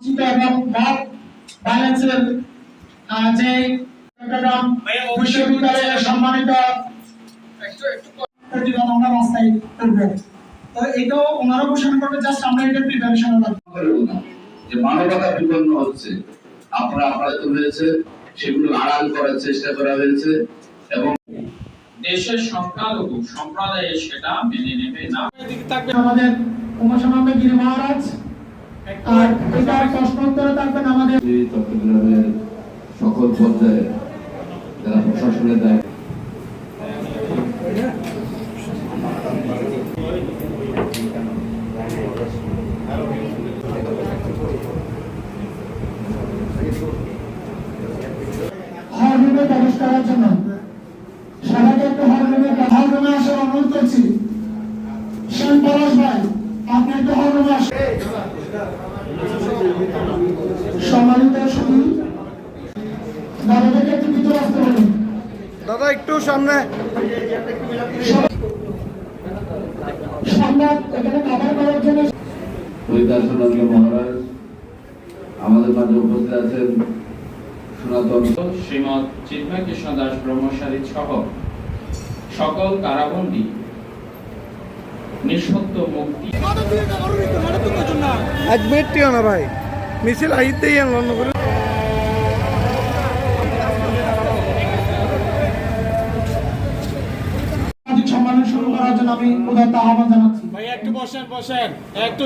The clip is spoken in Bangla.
এবং মব ভায়োলেন্সের যে চট্টগ্রাম বিশ্ববিদ্যালয়ের সম্মানিত আমরা রাস্তায় করব তো এটাও ওনারা ঘোষণা করবে জাস্ট আমরা এটা প্রিপারেশন লাগবে। করব না যে মানবতা বিপন্ন হচ্ছে। আপনারা আপনাদের হয়েছে সেগুলো আড়াল করার চেষ্টা করা হয়েছে এবং দেশের সংখ্যালঘু সম্প্রদায়ে সেটা মেনে নেবে না। আমাদের উমাসমাম্বে গিরি মহারাজ। আর এটার প্রশ্নোত্তরে থাকবেন আমাদের চট্টগ্রামের সকল পর্যায়ে যারা প্রশাসনের দায়িত্ব হল রুমে প্রবেশ করার জন্য সবাইকে একটু হল রুমে হল আসার অনুরোধ করছি। সেন পলাশ ভাই আপনি একটু হল রুমে আসুন। একটু সামনে। মহারাজ আমাদের মাঝে উপস্থিত আছেন সনাতন শ্রীমৎ চিন্ময় কৃষ্ণ দাস ব্রহ্মচারী সহ সকল কারাবন্দী। নিঃসত্ব মুক্তি। মিনিট না ভাই মিছিল আইতেই আনলাম করে। আমি উদাত্ত আহ্বান জানাচ্ছি। ভাই একটু বসেন বসেন। একটু